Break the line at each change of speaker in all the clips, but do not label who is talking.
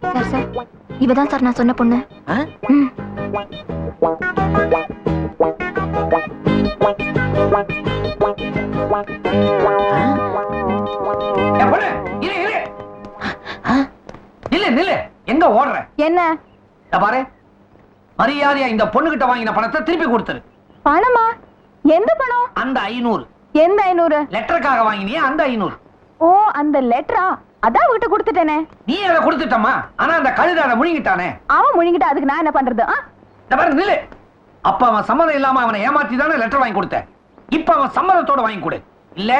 Sir sir இவதான் sir நான் சொன்ன பொண்ணு.
எங்க ஓடுற?
என்ன?
பாரு. மரியாதையா இந்த பொண்ணுகிட்ட வாங்கின பணத்தை திருப்பி கொடுத்துரு.
பணமா? எந்த பணம்?
அந்த ஐநூறு.
எந்த ஐநூறு?
லெட்டருக்காக வாங்கினியே அந்த ஐநூறு.
ஓ அந்த லெட்டரா அதான் அவகிட்ட கொடுத்துட்டேனே.
நீ அதை கொடுத்துட்டமா ஆனா அந்த கழுத அதை முழுங்கிட்டானே.
அவன் முழுங்கிட்டு அதுக்கு நான் என்ன பண்றது?
பாரு நில்லு. அப்ப அவன் சம்மதம் இல்லாம அவனை ஏமாத்தி தானே லெட்டர் வாங்கி கொடுத்த இப்ப அவன் சம்மதத்தோட வாங்கி கொடு. இல்ல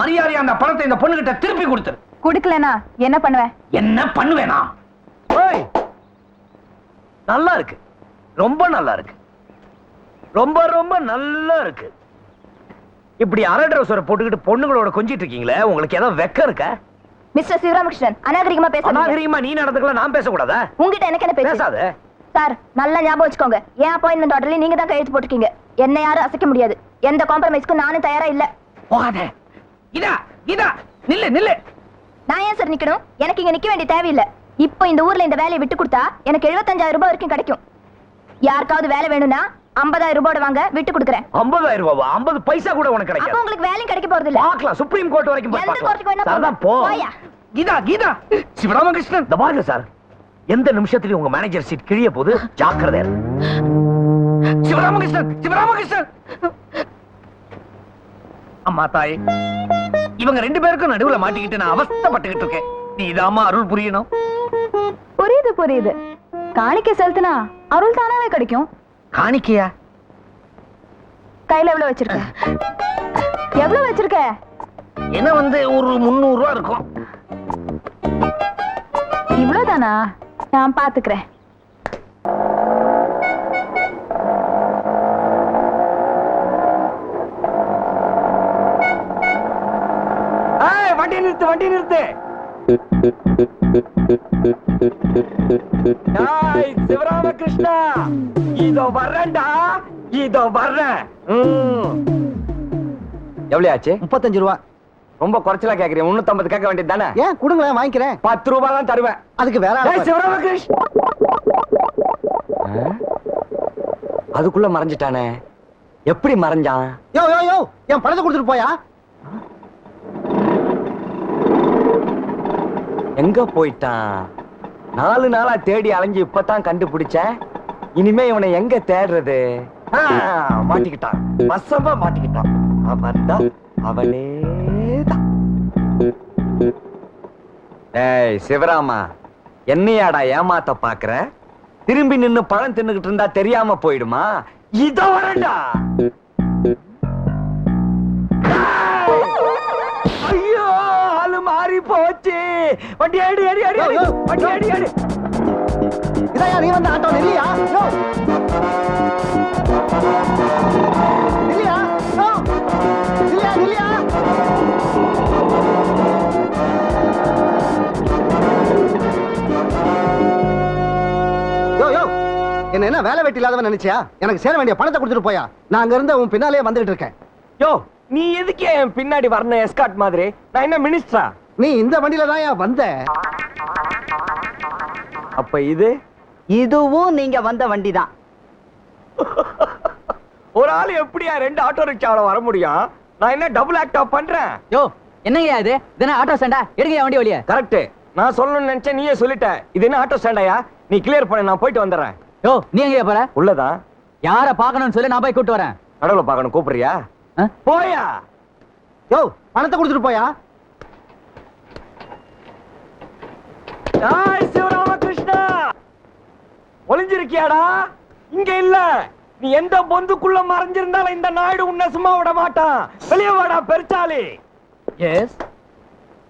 மரியாதையா அந்த பணத்தை இந்த பொண்ணுகிட்ட திருப்பி கொடுத்துரு.
குடுக்கலனா என்ன பண்ணுவேன்?
என்ன பண்ணுவேனா?
ஓய் நல்லா இருக்கு. ரொம்ப நல்லா இருக்கு. ரொம்ப ரொம்ப நல்லா இருக்கு. இப்படி அரை ட்ரௌசரை போட்டுக்கிட்டு பொண்ணுங்களோட கொஞ்சிட்டு இருக்கீங்களே உங்களுக்கு ஏதோ வெக்கம் இருக்கா?
மிஸ்டர் சிவராமகிருஷ்ணன் அநாகரிகமா பேசாதீங்க.
அநாகரிகமா நீ நடந்துக்கலாம் நான் பேசக்கூடாதா?
உங்ககிட்ட எனக்கு என்ன பேச
பேசாத.
சார் நல்லா ஞாபகம் வச்சுக்கோங்க. என் அப்பாயின்மெண்ட் ஆர்டர்ல நீங்க தான் கையெழுத்து போட்டுருக்கீங்க. என்ன யாரும் அசைக்க முடியாது. எந்த காம்ப்ரமைஸ்க்கும் நானும் தயாரா இல்ல.
போகாத. இதா இதா. நில்லு நில்லு.
நான் ஏன் சார் நிக்கணும்? எனக்கு இங்க நிக்க வேண்டிய தேவையில்லை. இப்போ இந்த ஊர்ல இந்த வேலையை விட்டு கொடுத்தா எனக்கு 75000 ரூபாய் வரைக்கும் கிடைக்கும். யாருக்காவது வேலை வேணும்னா 50000 ரூபாய் வாங்க விட்டு கொடுக்குறேன்.
ஐம்பதாயிரம் ரூபாவா? ஐம்பது பைசா கூட உனக்கு
அப்போ
கிடைக்காது
உங்களுக்கு வேலையும் கிடைக்க போறது இல்ல
பார்க்கலாம். சுப்ரீம் கோர்ட் வரைக்கும் போய் பார்க்கலாம். போ.
கீதா கீதா. சிவராமகிருஷ்ணன்.
இந்த பாருங்க சார். எந்த நிமிஷத்துலயும் உங்க மேனேஜர் சீட் கிழிய போது ஜாக்கிரதை
சிவராமகிருஷ்ணன் சிவராமகிருஷ்ணன். அம்மா தாயே. இவங்க ரெண்டு பேருக்கும் நடுவுல மாட்டிக்கிட்டு நான் அவஸ்தைப்பட்டுக்கிட்டு இருக்கேன். நீ இதாம்மா அருள் புரியணும்.
புரியுது புரியுது. காணிக்கை செலுத்தினா அருள் தானாவே கிடைக்கும்.
காணிக்கையா?
கையில எவ்வளவு வச்சிருக்க? எவ்வளவு வச்சிருக்க?
என்ன வந்து ஒரு முந்நூறு ரூபா இருக்கும்.
இவ்வளவுதானா? நான் பாத்துக்கிறேன்.
ஏய், வண்டி நிறுத்து வண்டி நிறுத்து. சிவராமகிருஷ்ணா. இதோ வர்றேன்டா. இதோ வர்றேன். எவ்வளவு ஆச்சு?
முப்பத்தஞ்சு ரூபா.
ரொம்ப குறைச்சலா கேக்குறீங்க. முன்னூத்தம்பது கேட்க வேண்டியது தானே?
ஏன் கொடுங்களேன் வாங்கிக்கிறேன்.
பத்து ரூபாய் தான் தருவேன்.
அதுக்கு வேற.
சிவராமகிருஷ்ண? அதுக்குள்ள மறைஞ்சிட்டானே. எப்படி மறைஞ்சான்?
யோ யோ யோ என் பணத்தை கொடுத்துட்டு போயா?
எங்க போயிட்டான்? நாலு நாளா தேடி அலைஞ்சு இப்பதான் கண்டுபிடிச்சேன் இனிமே இவனை எங்க தேடுறது? மாட்டிக்கிட்டான். வசமா மாட்டிக்கிட்டான். அவன் தான். அவனே ஏய் சிவராமா என்னையாடா ஏமாத்த பாக்குற? திரும்பி நின்னு பழம் தின்னுகிட்டு இருந்தா தெரியாம போயிடுமா? இத வரண்டா வண்டி அடி அடி அடி வண்டி. அடி அடி
இதையா நீ வந்த ஆட்டோ இல்லையா இல்லையா இல்லையா இல்லையா என்ன வேலை வெட்டி இல்லாதவன் நினைச்சியா? எனக்கு சேர வேண்டிய பணத்தை கொடுத்துட்டு போயா? நான் அங்க இருந்து உன் பின்னாலே வந்துட்டு இருக்கேன்.
யோ. நீ எதுக்கு என் பின்னாடி வரணும் எஸ்காட் மாதிரி? நான் என்ன மினிஸ்டரா
நீ இந்த வண்டியில தான் வந்த?
அப்ப இது?
இதுவும் நீங்க வந்த வண்டி தான்
ஒரு ஆள் எப்படியா ரெண்டு ஆட்டோ ரிக்ஷாவில வர முடியும்? நான் என்ன டபுள் ஆக்ட் பண்றேன்?
யோ என்னங்கய்யா இது? இதென்ன ஆட்டோ ஸ்டாண்டா? எடுங்க வண்டி வழிய.
கரெக்ட் நான் சொல்லணும்னு நினைச்சேன் நீயே சொல்லிட்ட. இது என்ன ஆட்டோ ஸ்டாண்டாயா? நீ கிளியர் பண்ண நான் போயிட்டு வந்துடுறேன்.
யோ நீ எங்கயா போற?
உள்ளதான்
யார பாக்கணும்னு சொல்லி நான் போய் கூட்டு வரேன்.
நடுவுல பார்க்கணும் கூப்பிடுறியா? போயா?
யோ பணத்தை கொடுத்துட்டு போயா?
ஜாய் சிவராமகிருஷ்ணா! ஒளிஞ்சிருக்கியாடா? இங்க இல்ல. நீ எந்த பொந்துக்குள்ள மறைஞ்சிருந்தாலும் இந்த நாயுடு உன்னை சும்மா விட மாட்டான். வெளியே வாடா பெருச்சாலி. எஸ்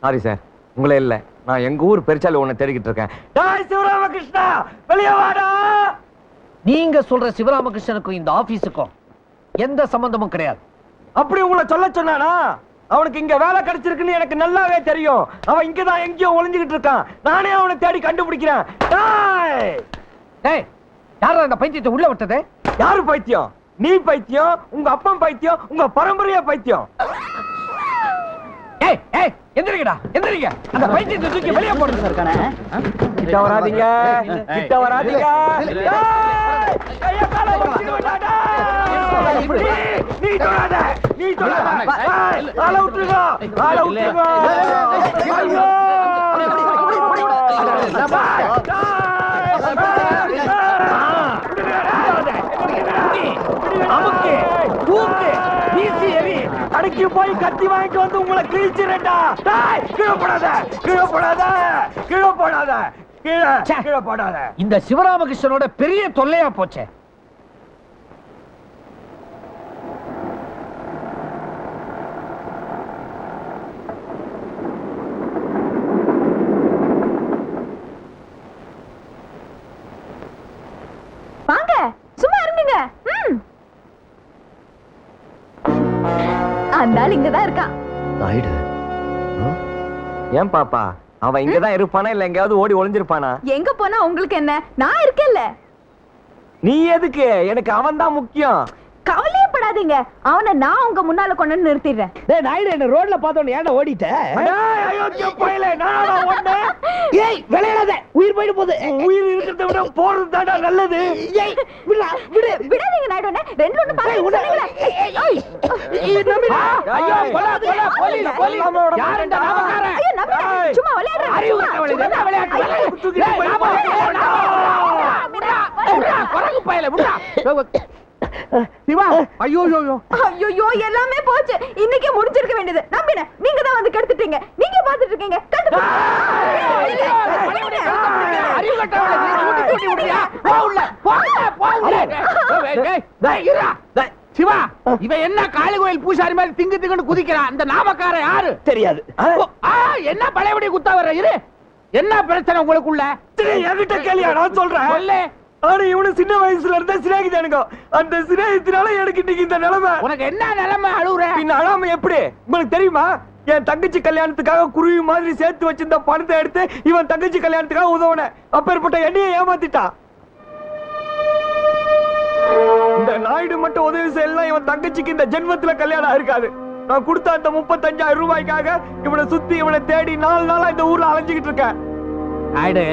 சாரி சார் உங்களே இல்ல. நான் எங்க ஊர் பெருச்சாலி உன்னை தேடிக்கிட்டு இருக்கேன். ஜாய் சிவராமகிருஷ்ணா! வெளியே வாடா!
நீங்க சொல்ற சிவராமகிருஷ்ணனுக்கும் இந்த ஆபீஸுக்கும் எந்த சம்பந்தமும் கிடையாது.
அப்படி உங்களை சொல்ல சொன்னானா? அவனுக்கு இங்க வேலை கிடைச்சிருக்குன்னு எனக்கு நல்லாவே தெரியும் அவன் இங்கதான் எங்கேயோ ஒளிஞ்சுகிட்டு இருக்கான் நானே அவனை தேடி கண்டுபிடிக்கிறேன் டேய்!
டேய் யாரா இந்த பைத்தியத்தை உள்ள விட்டது
யாரு பைத்தியம் நீ பைத்தியம் உங்க அப்பன் பைத்தியம் உங்க பரம்பரையா பைத்தியம்
ஏய் ஏய் எந்திரிங்கடா எந்திரிங்க அந்த பைத்தியத்தை தூக்கி வெளியே போடுங்க
கிட்ட வராதீங்க கிட்ட வராதீங்க ஏய், கைய கால வச்சிருவேன்டா, டேய். நீ- நீ தொடாத நீ ஆளை விட்டுருங்க ஆளை விட்டுருங்க ஐயோ அமுக்கு தூக்கு வீசி கடைக்கு போய் கத்தி வாங்கிட்டு வந்து உங்களை கிழிச்சிரட்டா டேய் கீழே போடாத கீழே போடாத கீழே போடாத கீழே கீழே போடாத
இந்த சிவராமகிருஷ்ணனோட பெரிய தொல்லையா போச்சே
வாங்க சும்மா இருந்துங்க ம் அந்த ஆள் இங்கதான் இருக்கான்
நாயுடு
ஏன் பாப்பா? அவன் இங்கதான் இருப்பானா இல்ல எங்கயாவது ஓடி ஒளிஞ்சிருப்பானா?
எங்க போனா உங்களுக்கு என்ன? நான் இருக்கேன்ல.
நீ எதுக்கு? எனக்கு அவன் தான் முக்கியம்.
படாதீங்க அவனை நான் உங்க முன்னால கொண்டு நிறுத்திடுறேன்.
டேய் நாயுடு என்ன ரோட்ல பார்த்தோம் ஏன்டா ஓடிட்ட?
டேய், அயோக்கிய பயலே, நானா ஓடுனேன்?
ஏய் விளையாடாத. உயிர் போயிட்டு போகுது.
உயிர் இருக்கிறத விட போறது தான்டா நல்லது.
ஏய் விடா விடு.
விடாதீங்க நாயுடு ரெண்டு ஒண்ணு பாருங்க
ஐயோ. கொலை கொலை போலீஸ் போலீஸ்
கொல்லாம விட
யார் இந்த
மாட்டேன்டா.
நாமக்காரன்
ஐயோ
ஏய்.
சும்மா விளையாடுறேன்
அறிவு. என்ன விளையாட்டு
ஐயோ,
விளையாட்டு?
தூக்கிட்டு
ஏய்,
போய்
விடா, குரங்கு பயலே, விடா. சிவா ஐயோ ஐயோ, ஐயோ
எல்லாமே போச்சு. இன்னைக்கே முடிஞ்சிருக்க வேண்டியது. நம்பினேன் நீங்க தான் வந்து கெடுத்துட்டீங்க. நீங்க பாத்துட்டு இருக்கீங்க
சிவா இவன் என்ன காளி கோயில் பூசாரி மாதிரி திங்கு திங்குன்னு குதிக்கிறான் இந்த நாமக்காரன் யாரு?
தெரியாது.
என்ன பழையபடி குத்தா வர்ற இரு. என்ன பிரச்சனை உங்களுக்குள்ள?
என்கிட்ட கேளியா நான் சொல்றேன். ஆனா இவனு சின்ன வயசுல இருந்தே சிநேகிதானுங்க. அந்த சிநேகத்தினால எனக்கு இன்னைக்கு இந்த நிலைமை.
உனக்கு என்ன நிலைமை அழுவுற?
பின்ன அழாம எப்படி? உங்களுக்கு தெரியுமா? என் தங்கச்சி கல்யாணத்துக்காக குருவி மாதிரி சேர்த்து வச்சிருந்த பணத்தை எடுத்து இவன் தங்கச்சி கல்யாணத்துக்காக உதவுன. அப்பேற்பட்ட என்னைய ஏமாத்திட்டான் இந்த நாயுடு மட்டும் உதவி செய்யலாம் இவன் தங்கச்சிக்கு இந்த ஜென்மத்துல கல்யாணம் இருக்காது நான் கொடுத்த அந்த முப்பத்தஞ்சாயிரம் ரூபாய்க்காக இவனை சுத்தி இவனை தேடி நாலு நாளா இந்த ஊர்ல அலைஞ்சுக்கிட்டு இருக்கேன்.
ஆயிடு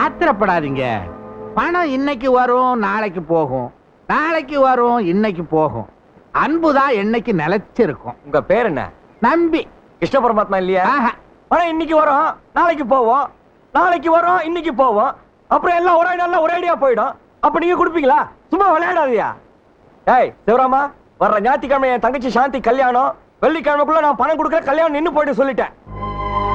ஆத்திரப்படாதீங்க. பணம் இன்னைக்கு வரும் நாளைக்கு போகும். நாளைக்கு வரும் இன்னைக்கு போகும். அன்பு தான் என்னைக்கு நிலைச்சிருக்கும்.
உங்க பேர் என்ன?
நம்பி.
கிருஷ்ண பரமாத்மா இல்லையா. ஆனா இன்னைக்கு வரோம் நாளைக்கு போவோம் நாளைக்கு வரோம் இன்னைக்கு போவோம் அப்புறம் எல்லாம் ஒரே நாள்ல ஒரே அடியா போயிடும். அப்ப நீங்க கொடுப்பீங்களா? சும்மா விளையாடாதயா? ஏய் சிவராமா வர்ற ஞாயிற்றுக்கிழமை என் தங்கச்சி சாந்தி கல்யாணம் வெள்ளிக்கிழமைக்குள்ள நான் பணம் கொடுக்குற கல்யாணம் நின்னு போயிட்டு சொல்லிட்டேன்.